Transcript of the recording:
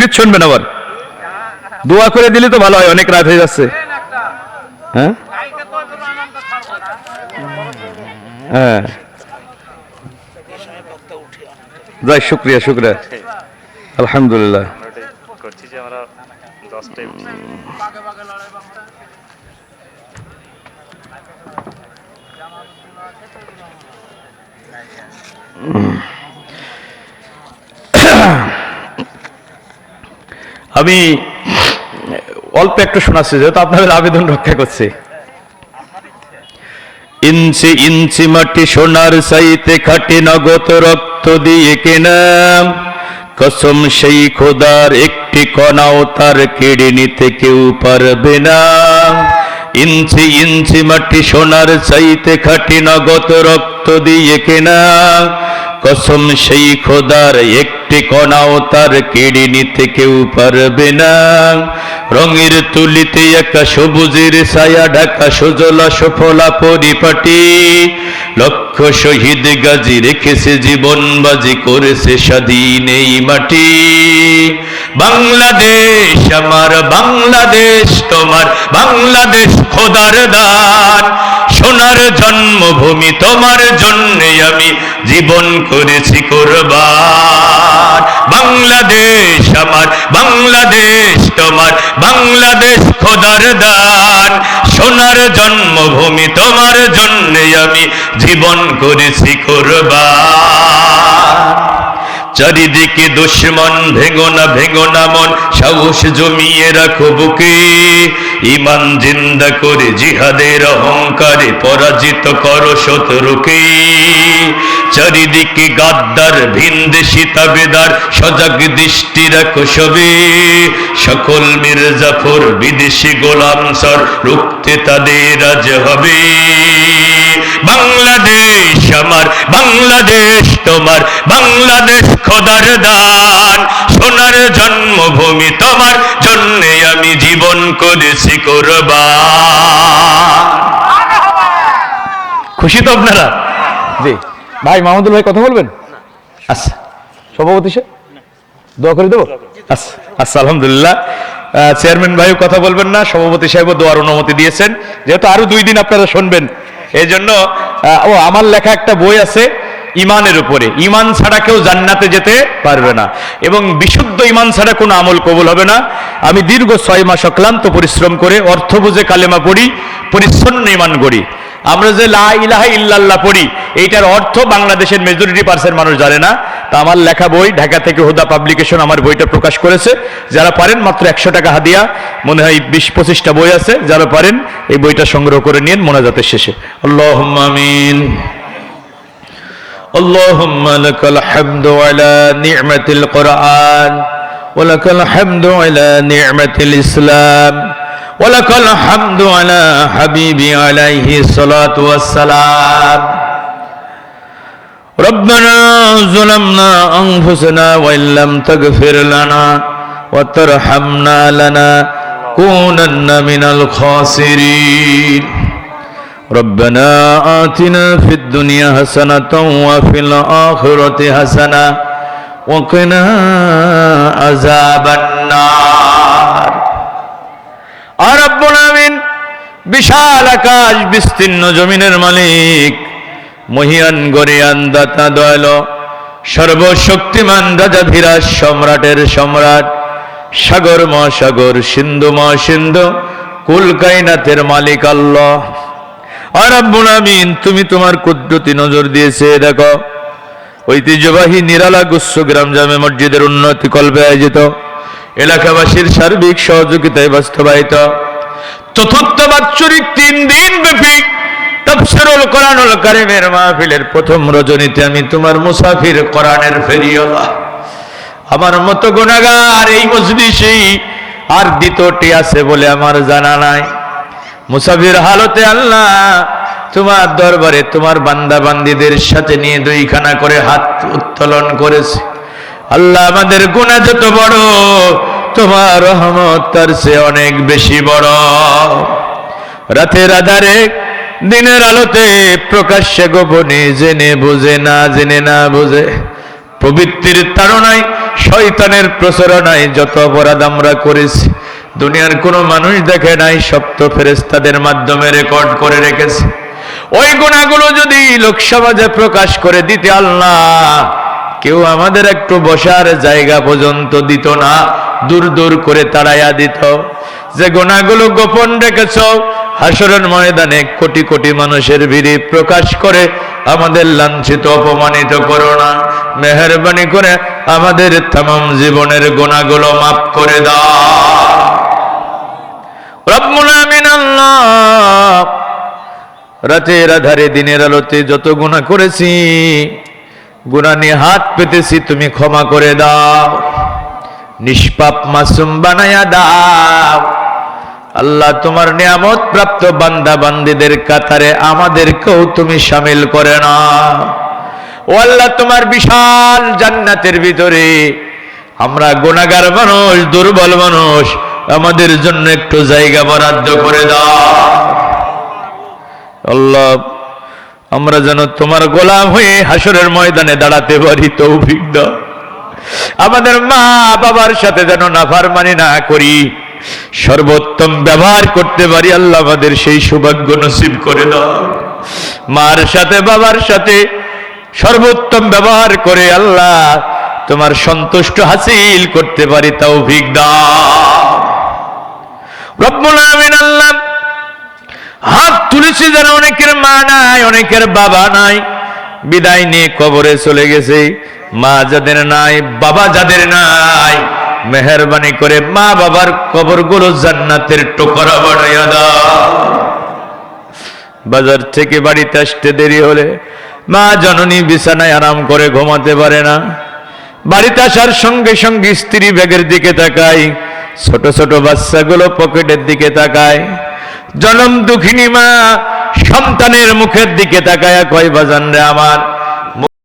গীত শুনবেন আবার। দোয়া করে দিলে তো ভালো হয়, অনেক রাত হয়ে যাচ্ছে। হ্যাঁ? হ্যাঁ। যাই, শুক্রিয়া শুক্রিয়া। আলহামদুলিল্লাহ। করছি যে আমরা দশটায় আমি অল্প একটু শোনাচ্ছি, যেহেতু আপনাদের আবেদন রক্ষা করছে। ইঞ্চি ইঞ্চি মাটি সোনার সাইতে খাটি নগদ রক্ত দিয়ে কেনা। কসম সেই খোদার একটি কণাও তার কেড়ে নিতে কেউ পারবে না। ইঞ্চি ইঞ্চি মাটি সোনার চাইতে খাটি নগদ রক্ত দিয়ে কেনা। কসম সেই খোদার একটি কণাও তার কেড়ে নিতে কেউ পারবে না। রঙের তুলিতে একা সবুজের ছায়া ঢাকা সুজলা সফলা পরিপাটি। লক্ষ শহীদ গাজী রেখেছে জীবন বাজি, করেছে স্বাধীন এই মাটি। বাংলাদেশ আমার, বাংলাদেশ তোমার, বাংলাদেশ খোদার দান। সোনার জন্মভূমি তোমার জন্য আমি জীবন করেছি কোরবান। বাংলাদেশ আমার, বাংলাদেশ তোমার, বাংলাদেশ খোদার দান। সোনার জন্মভূমি তোমার জন্য আমি জীবন করেছি কোরবান। চারিদিকে দুশ্মন, ভেঙো না ভেঙো না মন, সাহস জমিয়ে রাখো বুকে। ইমান জিন্দা করে জিহাদের অহংকারে পরাজিত করো শত্রুকে। চারিদিকে গাদ্দার ভিনদেশি তাবেদার, সজাগ দৃষ্টি রাখো সবে। সকল মির্জাফর বিদেশি গোলাম সর রুখতে তাদের আজ হবে। বাংলাদেশ আমার, বাংলাদেশ তোমার, বাংলাদেশ খোদার দান। সোনার করেছি কোরবান খুশি তো আপনারা? জি। ভাই মাহমুদুল ভাই কথা বলবেন? আচ্ছা। সভাপতি সে দোয়া করে দেবো? আচ্ছা আচ্ছা আলহামদুলিল্লাহ। চেয়ারম্যান ভাইও কথা বলবেন না সভাপতি সাহেবও দোয়ার অনুমতি দিয়েছেন। যেহেতু আরও দুই দিন আপনারা শুনবেন এই জন্য ও আমার লেখা একটা বই আছে ইমানের উপরে। ইমান ছাড়া কেউ জান্নাতে যেতে পারবে না। এবং বিশুদ্ধ ইমান ছাড়া কোনো আমল কবুল হবে না। আমি দীর্ঘ ছয় মাস অক্লান্ত পরিশ্রম করে অর্থ বুঝে কালেমা পড়ি পরিচ্ছন্ন ইমান গড়ি আমরা যে লা ইলাহা ইল্লাল্লাহ পড়ি এইটার অর্থ বাংলাদেশের মেজরিটি পার্সেন্ট মানুষ জানে না তা আমার লেখা বই ঢাকা থেকে হুদা পাবলিকেশন আমার বইটা প্রকাশ করেছে যারা পারেন মাত্র একশো টাকা হাদিয়া মনে হয় বিশ পঁচিশটা বই আছে যারা পারেন এই বইটা সংগ্রহ করে নিন মোনাজাতের শেষে আল্লাহ আমিন اللهم لك الحمد على نعمة القرآن ولك الحمد على نعمة الإسلام. ولك الحمد على حبيبي عليه الصلاة والسلام. ربنا ظلمنا أنفسنا وإن لم تغفر لنا وترحمنا لنا كونن من الخاسرين. ربنا آتنا في الدنيا حسنة وفي الآخرة حسنة وقنا عذاب النار আর রব্বুল আমিন বিশাল আকাশ বিস্তীর্ণ জমিনের মালিক মহিয়ান গরিয়ান দাতা দয়াল সর্বশক্তিমান রাজা ধীরাজ সম্রাটের সম্রাট সাগর মহাসাগর সিন্ধু মহাসিন্ধু কুল কাইনাথের মালিক আল্লাহ আর রব্বুল আমিন তুমি তোমার কুদরতি নজর দিয়েছে দেখো ঐতিহ্যবাহী নিরালা গুচ্ছ গ্রাম জামে মসজিদের উন্নতি কল্পে আয়োজিত। এলাকাবাসীর সার্বিক সহযোগিতায় বাস্তবায়িত। চতুর্থ বাৎসরিক তিন দিন ব্যাপী মাহফিলের প্রথম রজনীতে আমি তোমার মুসাফির আমার মতো এই আর দ্বিতীয়টি আছে বলে আমার জানা নাই। মুসাফির হালতে আল্লাহ তোমার দরবারে তোমার বান্দা বান্দিদের সাথে নিয়ে দুইখানা করে হাত উত্তোলন করেছে। আল্লাহ আমাদের গুণা যত বড়, তোমার রহমত তার সে অনেক বেশি বড়। রাতের আধারে, দিনের আলোতে প্রকাশ্যে গোপনে জেনে বুঝে না জেনে না বুঝে। প্রবৃত্তির তাড়নায়, শয়তানের প্রচারণায় যত অপরাধ আমরা করেছি, দুনিয়ার কোনো মানুষ দেখে নাই, সপ্ত ফেরেস্তাদের মাধ্যমে রেকর্ড করে রেখেছে। ওই গুণাগুলো যদি লোকসমাজে প্রকাশ করে দিতে আল্লাহ, কেউ আমাদের একটু বসার জায়গা পর্যন্ত দিত না, দূর দূর করে তাড়াইয়া দিত। যে গোনাগুলো গোপন রেখেছ হাসরের ময়দানে কোটি কোটি মানুষের ভিড়ে প্রকাশ করে আমাদের লাঞ্ছিত, অপমানিত করো না। মেহরবানি করে আমাদের তাম জীবনের গোনাগুলো মাফ করে দাও। রব্বুল আমিন আল্লাহ রাতের আধারে, দিনের আলোতে যত গুণা করেছি গুণা নিয়ে হাত পেতেছি, তুমি ক্ষমা করে দাও। নিষ্পাপ মাসুম বানায়া দাও। আল্লাহ তোমার নিয়ামত প্রাপ্ত বান্দা বান্দিদের কাতারে আমাদেরকেও তুমি সামিল করে না ও আল্লাহ তোমার বিশাল জান্নাতের ভিতরে, আমরা গুণাগার মানুষ, দুর্বল মানুষ, আমাদের জন্য একটু জায়গা বরাদ্দ করে দাও। আল্লাহ, আমরা যেন তোমার গোলাম হয়ে হাসরের ময়দানে দাঁড়াতে পারি তৌফিক আমাদের মা বাবার সাথে যেন নাফারমানি না করি, সর্বোত্তম ব্যবহার করতে পারি আল্লাহ আমাদের সেই সৌভাগ্য নসিব করে দাও। মার সাথে, বাবার সাথে সর্বোত্তম ব্যবহার করে আল্লাহ তোমার সন্তুষ্ট হাসিল করতে পারি তৌফিক দাও। রব্বুল আমিন আল্লাহ হাত তুলেছি যারা অনেকের মা নাই, অনেকের বাবা নাই। বিদায় নিয়ে কবরে চলে গেছে। মা যাদের নাই, বাবা যাদের নাই। মেহরবানি করে মা বাবার কবরগুলো জান্নাতের টোকরা বানাইয়া দাও। বাজার থেকে বাড়িতে আসতে দেরি হলে মা জননী বিছানায় আরাম করে ঘুমাতে পারে না। বাড়িতে আসার সঙ্গে সঙ্গে স্ত্রী ব্যাগের দিকে তাকায়, ছোট ছোট বাচ্চাগুলো পকেটের দিকে তাকায়। জনম দুঃখিনী মা সন্তানের মুখের দিকে তাকায় কয় বাজান রে আমার